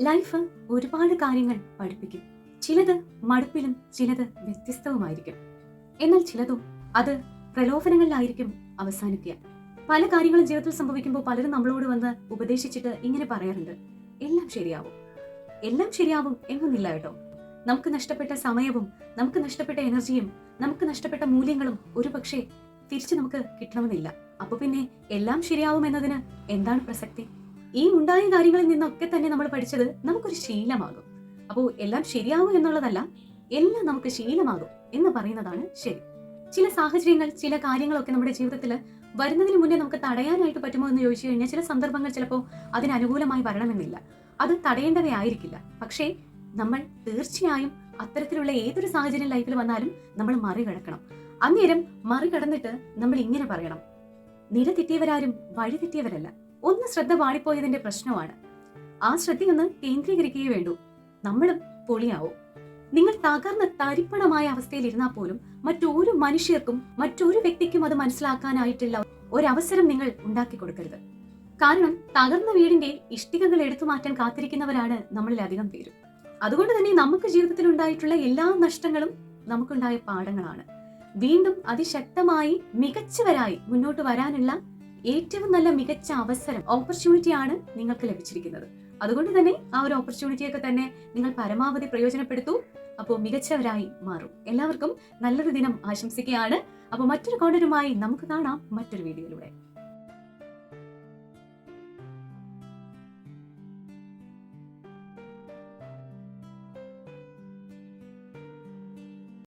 Life ഒരുപാട് കാര്യങ്ങൾ പഠിപ്പിക്കും. ചിലത് മടുപ്പിലും ചിലത് വ്യത്യസ്തവുമായിരിക്കും. എന്നാൽ ചിലതോ അത് പ്രലോഭനങ്ങളിലായിരിക്കും അവസാനിക്കുക. പല കാര്യങ്ങളും ജീവിതത്തിൽ സംഭവിക്കുമ്പോൾ പലരും നമ്മളോട് വന്ന് ഉപദേശിച്ചിട്ട് ഇങ്ങനെ പറയാറുണ്ട്. എല്ലാം ശരിയാവും. എല്ലാം ശരിയാവും എന്നൊന്നില്ല കേട്ടോ. നമുക്ക് നഷ്ടപ്പെട്ട സമയവും നമുക്ക് നഷ്ടപ്പെട്ട എനർജിയും നമുക്ക് നഷ്ടപ്പെട്ട മൂല്യങ്ങളും ഒരുപക്ഷെ തിരിച്ചു നമുക്ക് കിട്ടണമെന്നില്ല. അപ്പൊ പിന്നെ എല്ലാം ശരിയാവും എന്നതിന് എന്താണ് പ്രസക്തി? ഈ ഉണ്ടായ കാര്യങ്ങളിൽ നിന്നൊക്കെ തന്നെ നമ്മൾ പഠിച്ചത് നമുക്കൊരു ശീലമാകും. അപ്പോൾ എല്ലാം ശരിയാവും എന്നുള്ളതല്ല എല്ലാം നമുക്ക് ശീലമാകും എന്ന് പറയുന്നതാണ് ശരി. ചില സാഹചര്യങ്ങൾ ചില കാര്യങ്ങളൊക്കെ നമ്മുടെ ജീവിതത്തിൽ വരുന്നതിന് മുന്നേ നമുക്ക് തടയാനായിട്ട് പറ്റുമോ എന്ന് ചോദിച്ചു കഴിഞ്ഞാൽ ചില സന്ദർഭങ്ങൾ ചിലപ്പോൾ അതിനനുകൂലമായി വരണമെന്നില്ല. അത് തടയേണ്ടവയായിരിക്കില്ല പക്ഷേ നമ്മൾ തീർച്ചയായും അത്തരത്തിലുള്ള ഏതൊരു സാഹചര്യം ലൈഫിൽ വന്നാലും നമ്മൾ മറികടക്കണം. അന്നേരം മറികടന്നിട്ട് നമ്മൾ ഇങ്ങനെ പറയണം. നിര തെറ്റിയവരാരും വഴി തെറ്റിയവരല്ല. ഒന്ന് ശ്രദ്ധ പാടിപ്പോയതിന്റെ പ്രശ്നമാണ്. ആ ശ്രദ്ധയൊന്ന് കേന്ദ്രീകരിക്കുകയേ വേണ്ടൂ. നമ്മളും പൊളിയാവും. നിങ്ങൾ തകർന്ന തരിപ്പണമായ അവസ്ഥയിൽ ഇരുന്നാൽ പോലും മറ്റൊരു മനുഷ്യർക്കും മറ്റൊരു വ്യക്തിക്കും അത് മനസ്സിലാക്കാനായിട്ടുള്ള ഒരവസരം നിങ്ങൾ ഉണ്ടാക്കി കൊടുക്കരുത്. കാരണം തകർന്ന വീടിന്റെ ഇഷ്ടികകൾ എടുത്തു മാറ്റാൻ കാത്തിരിക്കുന്നവരാണ് നമ്മളിൽ അധികം പേരും. അതുകൊണ്ട് തന്നെ നമുക്ക് ജീവിതത്തിൽ ഉണ്ടായിട്ടുള്ള എല്ലാ നഷ്ടങ്ങളും നമുക്കുണ്ടായ പാഠങ്ങളാണ്. വീണ്ടും അതിശക്തമായി മികച്ചവരായി മുന്നോട്ട് വരാനുള്ള ഏറ്റവും നല്ല മികച്ച അവസരം ഓപ്പർച്യൂണിറ്റി ആണ് നിങ്ങൾക്ക് ലഭിച്ചിരിക്കുന്നത്. അതുകൊണ്ട് തന്നെ ആ ഒരു ഓപ്പർച്യൂണിറ്റിയൊക്കെ തന്നെ നിങ്ങൾ പരമാവധി പ്രയോജനപ്പെടുത്തൂ. അപ്പോൾ മികച്ചവരായി മാറും. എല്ലാവർക്കും നല്ലൊരു ദിനം ആശംസിക്കുകയാണ്. അപ്പോൾ മറ്റൊരു കോണ്ടരുമായി നമുക്ക് കാണാം മറ്റൊരു വീഡിയോയിലൂടെ.